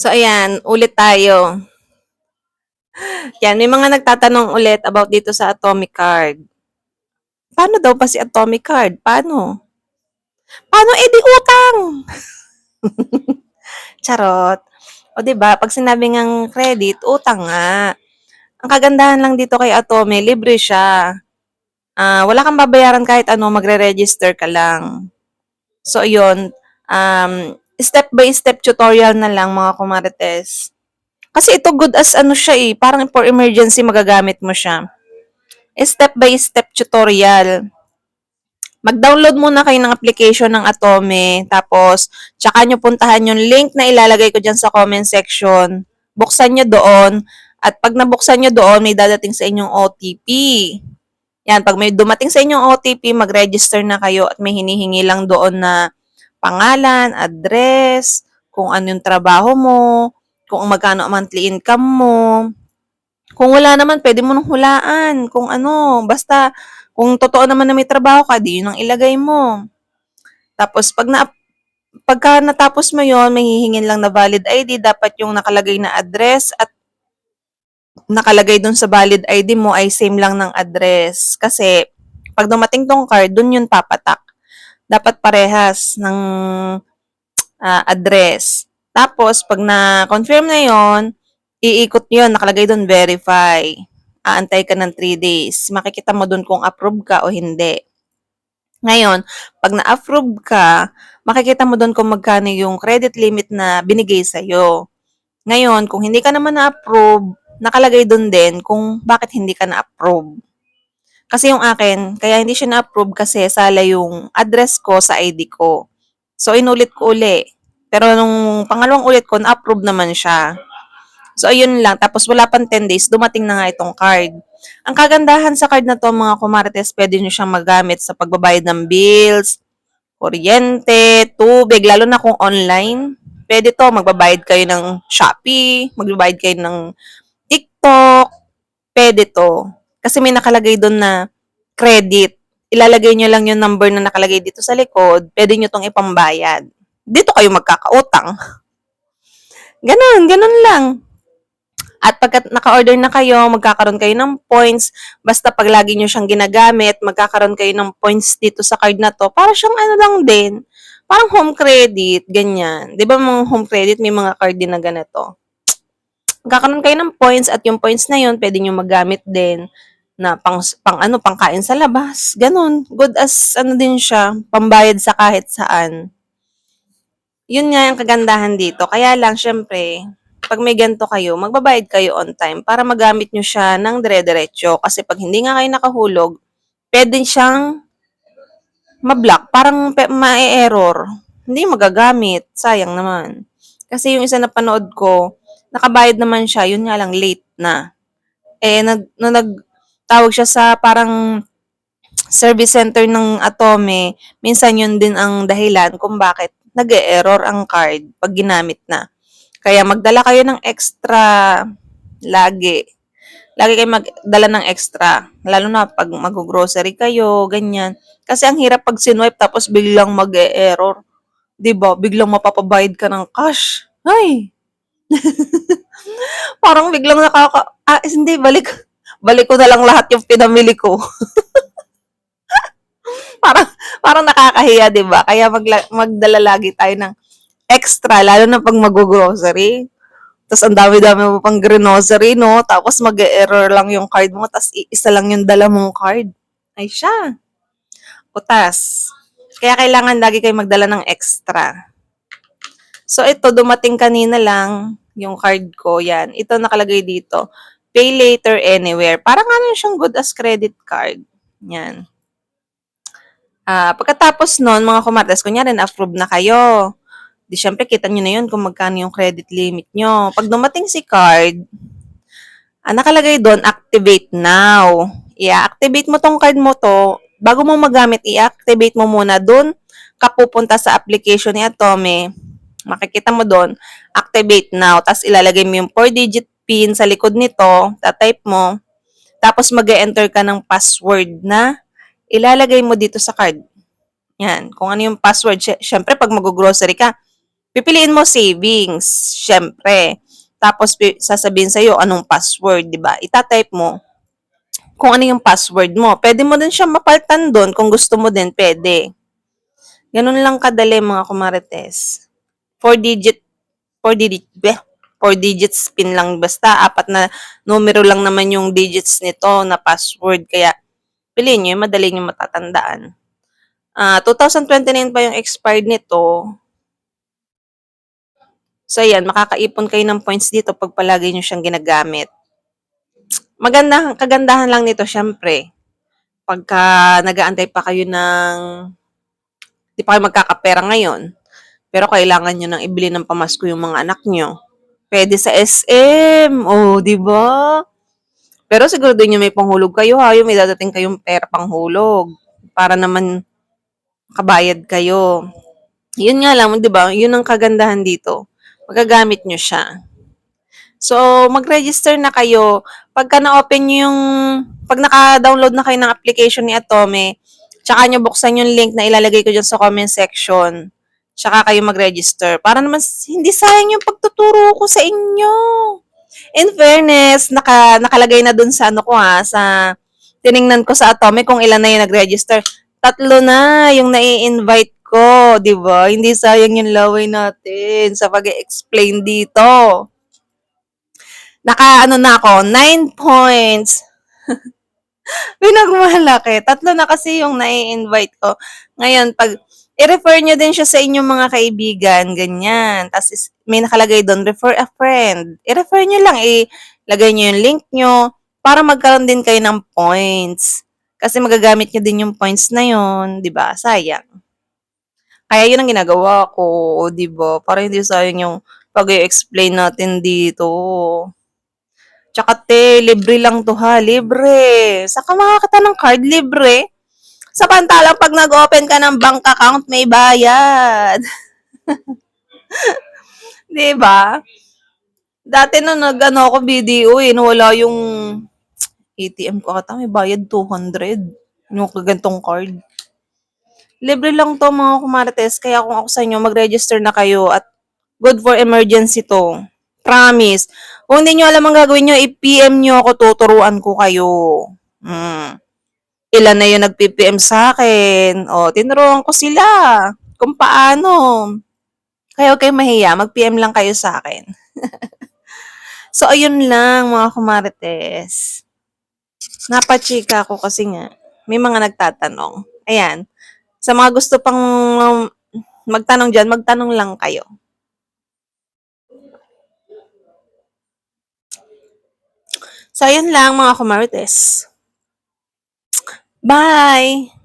So, ayan, ulit tayo. Yan, may mga nagtatanong ulit about dito sa Atomic Card. Paano daw pa si Atomic Card? Paano? Paano eh di utang? Charot. O 'di ba, pag sinabi ngang credit, utang nga. Ang kagandahan lang dito kay Atome, libre siya. Ah, wala kang babayaran kahit ano, magre-register ka lang. So, yun. Um, step by step tutorial na lang mga kumarites. Kasi ito good as ano siya eh, parang for emergency magagamit mo siya. Step by step tutorial. Mag-download muna kayo ng application ng Atome, tapos tsaka nyo puntahan yung link na ilalagay ko dyan sa comment section. Buksan nyo doon, at pag nabuksan nyo doon, may dadating sa inyong OTP. Yan, pag may dumating sa inyong OTP, mag-register na kayo at may hinihingi lang doon na pangalan, address, kung ano yung trabaho mo, kung magkano monthly income mo. Kung wala naman, pwede mo nang hulaan. Kung ano, basta kung totoo naman na may trabaho ka, di yun ang ilagay mo. Tapos, pag na, pagka natapos mo yon may hihingin lang na valid ID, dapat yung nakalagay na address at nakalagay dun sa valid ID mo ay same lang ng address. Kasi, pag dumating tong card, dun yun papatak. Dapat parehas ng ah, address. Tapos, pag na-confirm na yon iikot yun, nakalagay dun verify. Aantay ka ng 3 days. Makikita mo dun kung approve ka o hindi. Ngayon, pag na-approve ka, makikita mo dun kung magkano yung credit limit na binigay sa'yo. Ngayon, kung hindi ka naman na-approve, nakalagay dun din kung bakit hindi ka na-approve. Kasi yung akin, kaya hindi siya na-approve kasi sala yung address ko sa ID ko. So, inulit ko uli. Pero nung pangalawang ulit ko, na-approve naman siya. So, ayun lang. Tapos, wala pang 10 days, dumating na nga itong card. Ang kagandahan sa card na to, mga kumarites, pwede nyo siyang magamit sa pagbabayad ng bills, kuryente, tubig, lalo na kung online. Pwede to, magbabayad kayo ng Shopee, magbabayad kayo ng TikTok, pwede to. Kasi may nakalagay doon na credit. Ilalagay nyo lang yung number na nakalagay dito sa likod, pwede nyo tong ipambayad. Dito kayo magkakautang. Ganon, ganon lang. At pagka naka-order na kayo, magkakaroon kayo ng points. Basta pag lagi nyo siyang ginagamit, magkakaroon kayo ng points dito sa card na to. Para siyang ano lang din. Parang home credit, ganyan. Di ba mga home credit, may mga card din na ganito. Magkakaroon kayo ng points at yung points na yun, pwede nyo magamit din na pang, pang ano, pangkain sa labas. Ganon. Good as ano din siya, pambayad sa kahit saan. Yun nga yung kagandahan dito. Kaya lang, syempre, pag may ganito kayo, magbabayad kayo on time para magamit nyo siya ng dire-diretso. Kasi pag hindi nga kayo nakahulog, pwede siyang ma-block. Parang ma-error. Hindi magagamit. Sayang naman. Kasi yung isa na panood ko, nakabayad naman siya, yun nga lang late na. Eh, nag, nung nagtawag siya sa parang service center ng Atome, minsan yun din ang dahilan kung bakit nag-error ang card pag ginamit na. Kaya magdala kayo ng extra lagi. Lagi kayo magdala ng extra. Lalo na pag mag-grocery kayo, ganyan. Kasi ang hirap pag sinwipe tapos biglang mag-error. 'Di ba? Biglang mapapabayad ka ng cash. Ay! Parang biglang nakaka... Ah, hindi, balik. Balik ko na lang lahat yung pinamili ko. parang, parang nakakahiya, di ba? Kaya magla- magdala lagi tayo ng extra, lalo na pag mag-grocery. Tapos ang dami-dami mo pang grocery, no? Tapos mag-error lang yung card mo, tapos isa lang yung dala mong card. Ay siya. Utas. Kaya kailangan lagi kayo magdala ng extra. So ito, dumating kanina lang yung card ko. Yan. Ito nakalagay dito. Pay later anywhere. Parang ano siyang good as credit card. Yan. Ah, pagkatapos nun, mga kumartes, kunyari na-approve na kayo. Di syempre, kita nyo na yun kung magkano yung credit limit nyo. Pag dumating si card, ah, nakalagay doon, activate now. I-activate mo tong card mo to. Bago mo magamit, i-activate mo muna doon. Kapupunta sa application ni Atome. Makikita mo doon, activate now. Tapos ilalagay mo yung 4-digit PIN sa likod nito. Tatype mo. Tapos mag enter ka ng password na ilalagay mo dito sa card. Yan. Kung ano yung password. Syempre, pag mag-grocery ka, pipiliin mo savings, syempre. Tapos sasabihin sa'yo anong password, di ba? Itatype mo kung ano yung password mo. Pwede mo din siya mapaltan doon kung gusto mo din, pwede. Ganun lang kadali mga kumarites. 4 digit, 4 digit, beh, 4 digits pin lang basta. Apat na numero lang naman yung digits nito na password. Kaya, piliin nyo madali nyo matatandaan. Ah, 2029 pa yung expired nito. So, ayan, makakaipon kayo ng points dito pag palagi nyo siyang ginagamit. Maganda, kagandahan lang nito, syempre. Pagka nagaantay pa kayo ng, di pa kayo magkakapera ngayon, pero kailangan nyo nang ibili ng pamasko yung mga anak nyo. Pwede sa SM. Oh, di ba? Pero siguro din yung may panghulog kayo ha, yung may dadating kayong pera panghulog para naman kabayad kayo. Yun nga lang, di ba? Yun ang kagandahan dito. Magagamit nyo siya. So, mag-register na kayo. Pagka na-open nyo yung, pag naka-download na kayo ng application ni Atome, tsaka nyo buksan yung link na ilalagay ko dyan sa comment section. Tsaka kayo mag-register. Para naman hindi sayang yung pagtuturo ko sa inyo. In fairness, naka, nakalagay na dun sa ano ko ha, sa tiningnan ko sa Atome kung ilan na yung nag-register. Tatlo na yung nai-invite ko, di ba? Hindi sayang yung laway natin sa pag-explain dito. Naka, ano na ako, 9 points. Pinagmalaki. Tatlo na kasi yung nai-invite ko. Ngayon, pag i-refer nyo din siya sa inyong mga kaibigan, ganyan. Tapos is- may nakalagay doon, refer a friend. I-refer nyo lang, ilagay nyo yung link nyo para magkaroon din kayo ng points. Kasi magagamit nyo din yung points na yun, di ba? Sayang. Kaya yun ang ginagawa ko, di ba? Para hindi sayang yung pag-explain natin dito. Tsaka te, libre lang to ha, libre. Saka makakata ng card, libre. Sa pantalang pag nag-open ka ng bank account, may bayad. Di ba? Dati nung nag-ano ako BDO eh, nawala yung ATM ko ata, may bayad 200. Yung kagantong card. Libre lang to mga kumarites, kaya kung ako sa inyo, mag-register na kayo at good for emergency to. Promise. Kung hindi nyo alam ang gagawin nyo, i-PM nyo ako, tuturuan ko kayo. Hmm. Ilan na yung nag-PPM sa akin. O, tinuruan ko sila kung paano. Kaya huwag kayong mahiya, mag-PM lang kayo sa akin. so, ayun lang mga kumarites. Napachika ko kasi nga, may mga nagtatanong. Ayan. Sa mga gusto pang um, magtanong dyan, magtanong lang kayo. So, ayun lang mga kumarites. Bye!